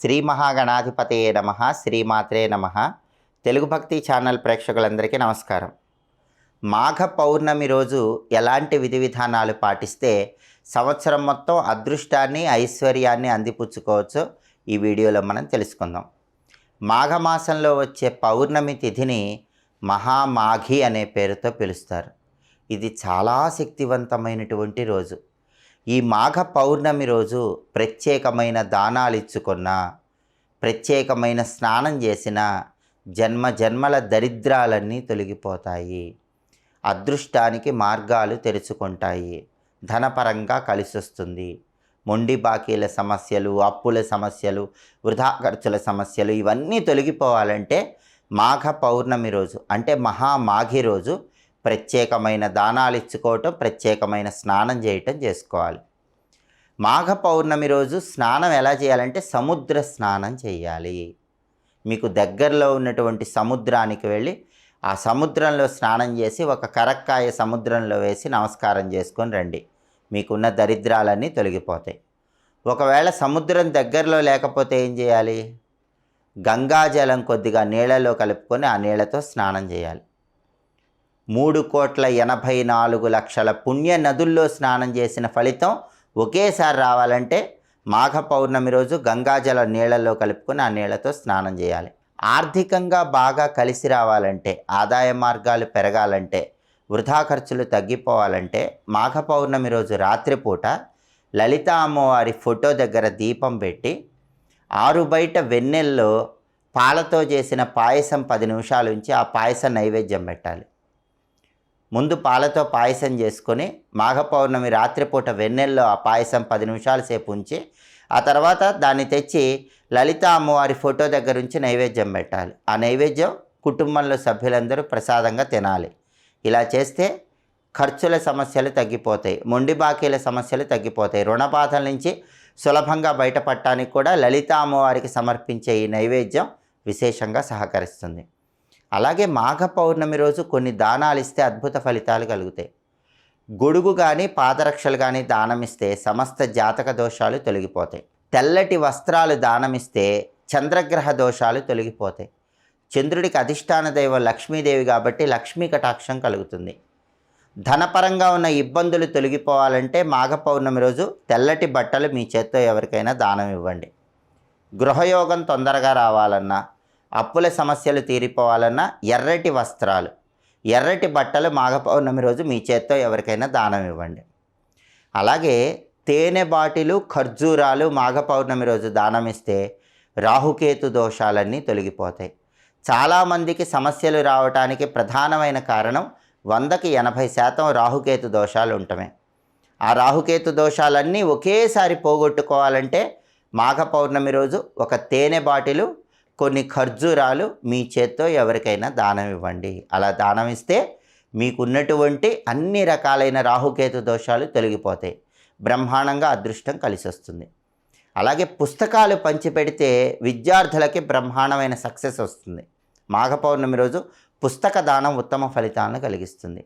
శ్రీ మహాగణాధిపతయే నమ శ్రీమాత్రే నమ. తెలుగు భక్తి ఛానల్ ప్రేక్షకులందరికీ నమస్కారం. మాఘ పౌర్ణమి రోజు ఎలాంటి విధి విధానాలు పాటిస్తే సంవత్సరం మొత్తం అదృష్టాన్ని ఐశ్వర్యాన్ని అందిపుచ్చుకోవచ్చో? ఈ వీడియోలో మనం తెలుసుకుందాం. మాఘమాసంలో వచ్చే పౌర్ణమి తిథిని మహామాఘి అనే పేరుతో పిలుస్తారు. ఇది చాలా శక్తివంతమైనటువంటి రోజు. ఈ మాఘ పౌర్ణమి రోజు ప్రత్యేకమైన దానాలు ఇచ్చుకున్న ప్రత్యేకమైన స్నానం చేసిన జన్మ జన్మల దరిద్రాలన్నీ తొలగిపోతాయి. అదృష్టానికి మార్గాలు తెరుచుకుంటాయి. ధనపరంగా కలిసొస్తుంది. మొండి బాకీల సమస్యలు అప్పుల సమస్యలు వృధా ఖర్చుల సమస్యలు ఇవన్నీ తొలగిపోవాలంటే మాఘ పౌర్ణమి రోజు అంటే మహామాఘి రోజు ప్రత్యేకమైన దానాలు ఇచ్చుకోవటం ప్రత్యేకమైన స్నానం చేయటం చేసుకోవాలి. మాఘ పౌర్ణమి రోజు స్నానం ఎలా చేయాలంటే సముద్ర స్నానం చేయాలి. మీకు దగ్గరలో ఉన్నటువంటి సముద్రానికి వెళ్ళి ఆ సముద్రంలో స్నానం చేసి ఒక కరక్కాయ సముద్రంలో వేసి నమస్కారం చేసుకొని రండి. మీకున్న దరిద్రాలన్నీ తొలగిపోతాయి. ఒకవేళ సముద్రం దగ్గరలో లేకపోతే ఏం చేయాలి? గంగాజలం కొద్దిగా నీళ్ళలో కలుపుకొని ఆ నీళ్ళతో స్నానం చేయాలి. మూడు కోట్ల ఎనభై నాలుగు లక్షల పుణ్య నదుల్లో స్నానం చేసిన ఫలితం ఒకేసారి రావాలంటే మాఘ పౌర్ణమి రోజు గంగాజల నీళ్ళలో కలుపుకొని ఆ నీళ్ళతో స్నానం చేయాలి. ఆర్థికంగా బాగా కలిసి రావాలంటే ఆదాయ మార్గాలు పెరగాలంటే వృధా ఖర్చులు తగ్గిపోవాలంటే మాఘ పౌర్ణమి రోజు రాత్రిపూట లలిత అమ్మవారి ఫోటో దగ్గర దీపం పెట్టి ఆరు బయట వెన్నెల్లో పాలతో చేసిన పాయసం పది నిమిషాలు ఉంచి ఆ పాయసం నైవేద్యం పెట్టాలి. ముందు పాలతో పాయసం చేసుకొని మాఘ పౌర్ణమి రాత్రిపూట వెన్నెల్లో ఆ పాయసం పది నిమిషాల సేపు ఉంచి ఆ తర్వాత దాన్ని తెచ్చి లలిత అమ్మవారి ఫోటో దగ్గర ఉంచి నైవేద్యం పెట్టాలి. ఆ నైవేద్యం కుటుంబంలో సభ్యులందరూ ప్రసాదంగా తినాలి. ఇలా చేస్తే ఖర్చుల సమస్యలు తగ్గిపోతాయి మొండి బాకీల సమస్యలు తగ్గిపోతాయి. రుణబాధల నుంచి సులభంగా బయటపడటానికి కూడా లలిత అమ్మవారికి సమర్పించే ఈ నైవేద్యం విశేషంగా సహకరిస్తుంది. అలాగే మాఘ పౌర్ణమి రోజు కొన్ని దానాలు ఇస్తే అద్భుత ఫలితాలు కలుగుతాయి. గొడుగు కానీ పాదరక్షలు కానీ దానమిస్తే సమస్త జాతక దోషాలు తొలగిపోతాయి. తెల్లటి వస్త్రాలు దానమిస్తే చంద్రగ్రహ దోషాలు తొలగిపోతాయి. చంద్రుడికి అధిష్టాన దైవం లక్ష్మీదేవి కాబట్టి లక్ష్మీ కటాక్షం కలుగుతుంది. ధనపరంగా ఉన్న ఇబ్బందులు తొలగిపోవాలంటే మాఘ పౌర్ణమి రోజు తెల్లటి బట్టలు మీ చేత్తో ఎవరికైనా దానం ఇవ్వండి. గృహయోగం తొందరగా రావాలన్నా అప్పుల సమస్యలు తీరిపోవాలన్నా ఎర్రటి వస్త్రాలు ఎర్రటి బట్టలు మాఘ పౌర్ణమి రోజు మీ చేత్తో ఎవరికైనా దానం ఇవ్వండి. అలాగే తేనె బాటిలు ఖర్జూరాలు మాఘ పౌర్ణమి రోజు దానం ఇస్తే రాహుకేతు దోషాలన్నీ తొలగిపోతాయి. చాలామందికి సమస్యలు రావటానికి ప్రధానమైన కారణం వందకి ఎనభై శాతం రాహుకేతు దోషాలు ఉండటమే. ఆ రాహుకేతు దోషాలన్నీ ఒకేసారి పోగొట్టుకోవాలంటే మాఘ పౌర్ణమి రోజు ఒక తేనె బాటిలు కొన్ని ఖర్జూరాలు మీ చేత్తో ఎవరికైనా దానం ఇవ్వండి. అలా దానం ఇస్తే మీకున్నటువంటి అన్ని రకాలైన రాహుకేతు దోషాలు తొలగిపోతాయి. బ్రహ్మాండంగా అదృష్టం కలిసి వస్తుంది అలాగే పుస్తకాలు పంచిపెడితే విద్యార్థులకి బ్రహ్మాండమైన సక్సెస్ వస్తుంది. మాఘ పౌర్ణమి రోజు పుస్తక దానం ఉత్తమ ఫలితాలను కలిగిస్తుంది.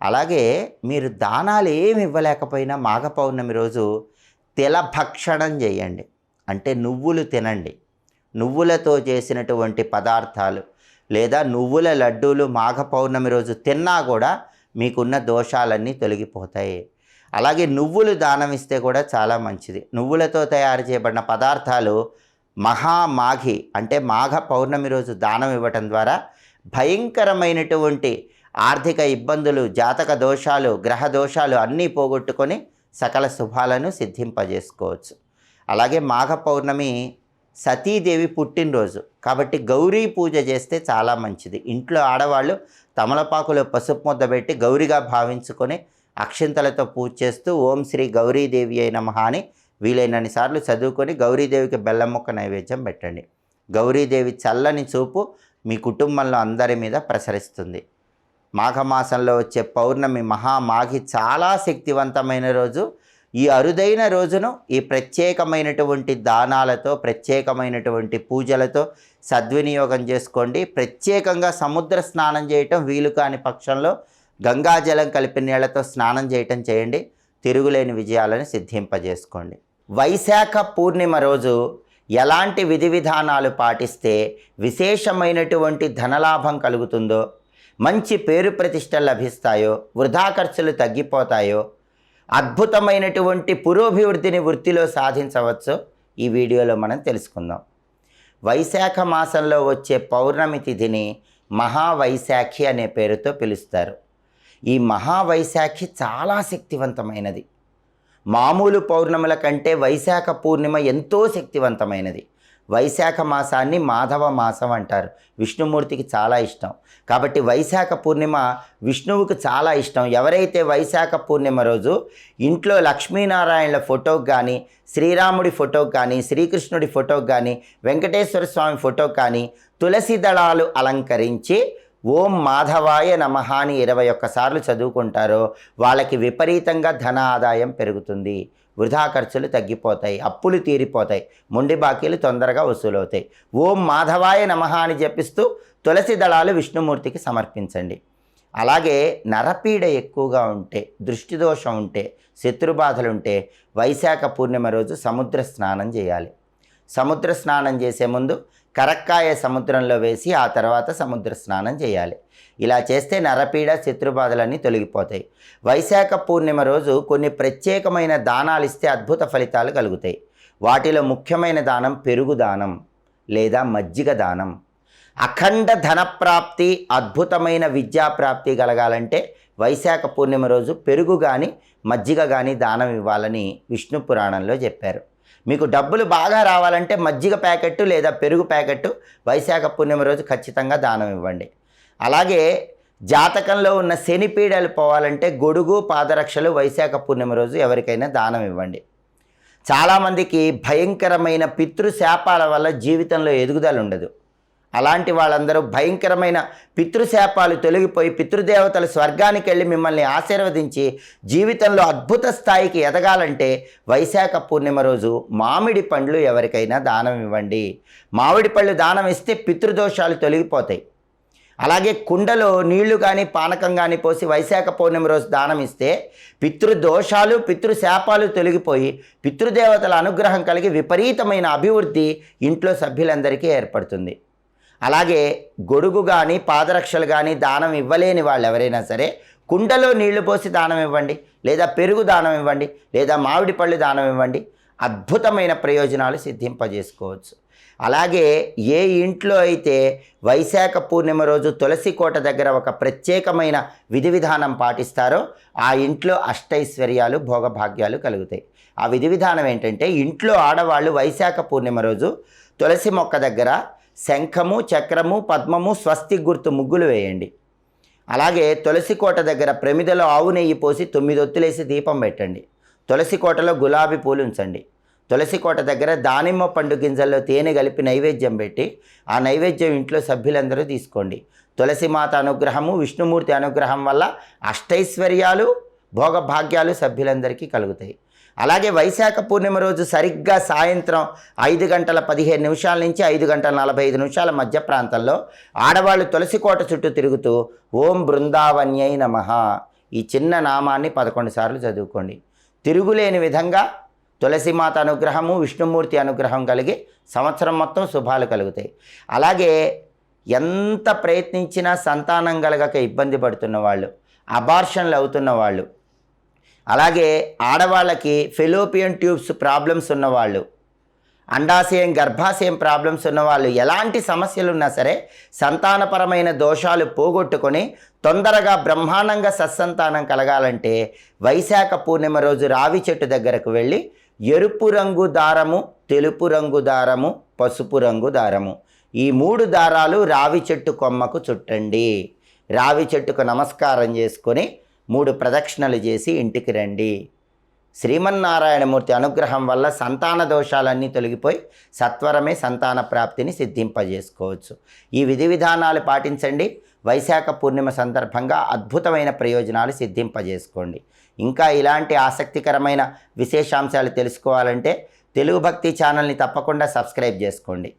అలాగే మీరు దానాలు ఏమి ఇవ్వలేకపోయినా మాఘ పౌర్ణమి రోజు తిలభక్షణం చేయండి. అంటే నువ్వులు తినండి. నువ్వులతో చేసినటువంటి పదార్థాలు లేదా నువ్వుల లడ్డూలు మాఘ పౌర్ణమి రోజు తిన్నా కూడా మీకున్న దోషాలన్నీ తొలగిపోతాయి. అలాగే నువ్వులు దానం ఇస్తే కూడా చాలా మంచిది. నువ్వులతో తయారు చేయబడిన పదార్థాలు మహామాఘి అంటే మాఘ పౌర్ణమి రోజు దానం ఇవ్వటం ద్వారా భయంకరమైనటువంటి ఆర్థిక ఇబ్బందులు జాతక దోషాలు గ్రహ దోషాలు అన్నీ పోగొట్టుకొని సకల శుభాలను సిద్ధింపజేసుకోవచ్చు. అలాగే మాఘ పౌర్ణమి సతీదేవి పుట్టినరోజు. కాబట్టి గౌరీ పూజ చేస్తే చాలా మంచిది. ఇంట్లో ఆడవాళ్ళు తమలపాకులో పసుపు ముద్ద పెట్టి గౌరిగా భావించుకొని అక్షింతలతో పూజ చేస్తూ ఓం శ్రీ గౌరీదేవి అయిన మహాని వీలైనన్ని సార్లు చదువుకొని గౌరీదేవికి బెల్లం ముక్క నైవేద్యం పెట్టండి. గౌరీదేవి చల్లని చూపు మీ కుటుంబంలో అందరి మీద ప్రసరిస్తుంది. మాఘమాసంలో వచ్చే పౌర్ణమి మహామాఘి చాలా శక్తివంతమైన రోజు. ఈ అరుదైన రోజును ఈ ప్రత్యేకమైనటువంటి దానాలతో ప్రత్యేకమైనటువంటి పూజలతో సద్వినియోగం చేసుకోండి. ప్రత్యేకంగా సముద్ర స్నానం చేయటం వీలు కాని పక్షంలో గంగాజలం కలిపిన నీళ్ళతో స్నానం చేయటం చేయండి. తిరుగులేని విజయాలను సిద్ధింపజేసుకోండి. వైశాఖ పూర్ణిమ రోజు ఎలాంటి విధి విధానాలు పాటిస్తే విశేషమైనటువంటి ధనలాభం కలుగుతుందో మంచి పేరు ప్రతిష్టలు లభిస్తాయో వృధా ఖర్చులు తగ్గిపోతాయో అద్భుతమైనటువంటి పురోభివృద్ధిని వృత్తిలో సాధించవచ్చో. ఈ వీడియోలో మనం తెలుసుకుందాం. వైశాఖ మాసంలో వచ్చే పౌర్ణమి తిథిని మహావైశాఖి అనే పేరుతో పిలుస్తారు. ఈ మహావైశాఖి చాలా శక్తివంతమైనది. మామూలు పౌర్ణముల కంటే వైశాఖ పూర్ణిమ ఎంతో శక్తివంతమైనది. వైశాఖ మాసాన్ని మాధవ మాసం అంటారు. విష్ణుమూర్తికి చాలా ఇష్టం. కాబట్టి వైశాఖ పూర్ణిమ విష్ణువుకు చాలా ఇష్టం. ఎవరైతే వైశాఖ పూర్ణిమ రోజు ఇంట్లో లక్ష్మీనారాయణల ఫోటోకి కానీ శ్రీరాముడి ఫోటోకి కానీ శ్రీకృష్ణుడి ఫోటోకి కానీ వెంకటేశ్వర స్వామి ఫోటోకి కానీ తులసి దళాలు అలంకరించి ఓం మాధవాయ నమః అని ఇరవై ఒక్కసార్లు చదువుకుంటారో వాళ్ళకి విపరీతంగా ధన ఆదాయం పెరుగుతుంది. వృధా ఖర్చులు తగ్గిపోతాయి అప్పులు తీరిపోతాయి మొండి బాకీలు తొందరగా వసూలవుతాయి. ఓం మాధవాయ నమః అని జపిస్తూ తులసి దళాలు విష్ణుమూర్తికి సమర్పించండి. అలాగే నరపీడ ఎక్కువగా ఉంటే దృష్టి దోషం ఉంటే శత్రుబాధలుంటే వైశాఖ పూర్ణిమ రోజు సముద్ర స్నానం చేయాలి. సముద్ర స్నానం చేసే ముందు కరక్కాయ సముద్రంలో వేసి ఆ తర్వాత సముద్ర స్నానం చేయాలి. ఇలా చేస్తే నరపీడ శత్రుబాధలన్నీ తొలగిపోతాయి. వైశాఖ పూర్ణిమ రోజు కొన్ని ప్రత్యేకమైన దానాలు ఇస్తే అద్భుత ఫలితాలు కలుగుతాయి. వాటిలో ముఖ్యమైన దానం పెరుగు దానం లేదా మజ్జిగ దానం. అఖండ ధనప్రాప్తి అద్భుతమైన విద్యాప్రాప్తి కలగాలంటే వైశాఖ పూర్ణిమ రోజు పెరుగు కానీ మజ్జిగ కానీ దానం ఇవ్వాలని విష్ణు పురాణంలో చెప్పారు. మీకు డబ్బులు బాగా రావాలంటే మజ్జిగ ప్యాకెట్ లేదా పెరుగు ప్యాకెట్ వైశాఖ పూర్ణిమ రోజు ఖచ్చితంగా దానం ఇవ్వండి. అలాగే జాతకంలో ఉన్న శని పీడలు పోవాలంటే గొడుగు పాదరక్షలు వైశాఖ పూర్ణిమ రోజు ఎవరికైనా దానం ఇవ్వండి. చాలామందికి భయంకరమైన పితృశాపాల వల్ల జీవితంలో ఎదుగుదల ఉండదు. అలాంటి వాళ్ళందరూ భయంకరమైన పితృశాపాలు తొలగిపోయి పితృదేవతలు స్వర్గానికి వెళ్ళి మిమ్మల్ని ఆశీర్వదించి జీవితంలో అద్భుత స్థాయికి ఎదగాలంటే వైశాఖ పూర్ణిమ రోజు మామిడి పండ్లు ఎవరికైనా దానం ఇవ్వండి. మామిడి పళ్ళు దానం ఇస్తే పితృదోషాలు తొలగిపోతాయి. అలాగే కుండలో నీళ్ళు కానీ పానకం కానీ పోసి వైశాఖ పౌర్ణమి రోజు దానం ఇస్తే పితృదోషాలు పితృశాపాలు తొలగిపోయి పితృదేవతల అనుగ్రహం కలిగి విపరీతమైన అభివృద్ధి ఇంట్లో సభ్యులందరికీ ఏర్పడుతుంది. అలాగే గొడుగు కానీ పాదరక్షలు కానీ దానం ఇవ్వలేని వాళ్ళు ఎవరైనా సరే కుండలో నీళ్ళు పోసి దానం ఇవ్వండి లేదా పెరుగు దానం ఇవ్వండి లేదా మామిడి పళ్ళు దానం ఇవ్వండి అద్భుతమైన ప్రయోజనాలు సిద్ధింపజేసుకోవచ్చు. అలాగే ఏ ఇంట్లో అయితే వైశాఖ పూర్ణిమ రోజు తులసి కోట దగ్గర ఒక ప్రత్యేకమైన విధి విధానం పాటిస్తారో ఆ ఇంట్లో అష్టైశ్వర్యాలు భోగభాగ్యాలు కలుగుతాయి. ఆ విధి విధానం ఏంటంటే ఇంట్లో ఆడవాళ్ళు వైశాఖ పూర్ణిమ రోజు తులసి మొక్క దగ్గర శంఖము చక్రము పద్మము స్వస్తి గుర్తు ముగ్గులు వేయండి. అలాగే తులసి కోట దగ్గర ప్రమిదలో ఆవు నెయ్యి పోసి తొమ్మిది ఒత్తులేసి దీపం పెట్టండి. తులసి కోటలో గులాబీ పూలు ఉంచండి. తులసి కోట దగ్గర దానిమ్మ పండు గింజల్లో తేనె కలిపి నైవేద్యం పెట్టి ఆ నైవేద్యం ఇంట్లో సభ్యులందరూ తీసుకోండి. తులసి మాత అనుగ్రహము విష్ణుమూర్తి అనుగ్రహం వల్ల అష్టైశ్వర్యాలు భోగభాగ్యాలు సభ్యులందరికీ కలుగుతాయి. అలాగే వైశాఖ పూర్ణిమ రోజు సరిగ్గా సాయంత్రం ఐదు గంటల పదిహేను నిమిషాల నుంచి ఐదు గంటల నలభై ఐదు నిమిషాల మధ్య ప్రాంతంలో ఆడవాళ్ళు తులసి కోట చుట్టూ తిరుగుతూ ఓం బృందావన్యై నమ. ఈ చిన్న నామాన్ని పదకొండు సార్లు చదువుకోండి. తిరుగులేని విధంగా తులసిమాత అనుగ్రహము విష్ణుమూర్తి అనుగ్రహం కలిగి సంవత్సరం మొత్తం శుభాలు కలుగుతాయి. అలాగే ఎంత ప్రయత్నించినా సంతానం కలగక ఇబ్బంది పడుతున్న వాళ్ళు అబార్షన్లు అవుతున్న వాళ్ళు అలాగే ఆడవాళ్ళకి ఫెలోపియన్ ట్యూబ్స్ ప్రాబ్లమ్స్ ఉన్నవాళ్ళు అండాశయం గర్భాశయం ప్రాబ్లమ్స్ ఉన్నవాళ్ళు ఎలాంటి సమస్యలు ఉన్నా సరే సంతానపరమైన దోషాలు పోగొట్టుకొని తొందరగా బ్రహ్మాండంగా సత్సంతానం కలగాలంటే వైశాఖ పూర్ణిమ రోజు రావి చెట్టు దగ్గరకు వెళ్ళి ఎరుపు రంగు దారము తెలుపు రంగు దారము పసుపు రంగు దారము. ఈ మూడు దారాలు రావి చెట్టు కొమ్మకు చుట్టండి. రావి చెట్టుకు నమస్కారం చేసుకొని మూడు ప్రదక్షిణలు చేసి ఇంటికి రండి. శ్రీమన్నారాయణమూర్తి అనుగ్రహం వల్ల సంతాన దోషాలన్నీ తొలగిపోయి సత్వరమే సంతాన ప్రాప్తిని సిద్ధింపజేసుకోవచ్చు. ఈ విధి విధానాలు పాటించండి. వైశాఖ పూర్ణిమ సందర్భంగా అద్భుతమైన ప్రయోజనాలు సిద్ధింపజేసుకోండి. ఇంకా ఇలాంటి ఆసక్తికరమైన విశేషాంశాలు తెలుసుకోవాలంటే తెలుగు భక్తి ఛానల్ని తప్పకుండా సబ్స్క్రైబ్ చేసుకోండి.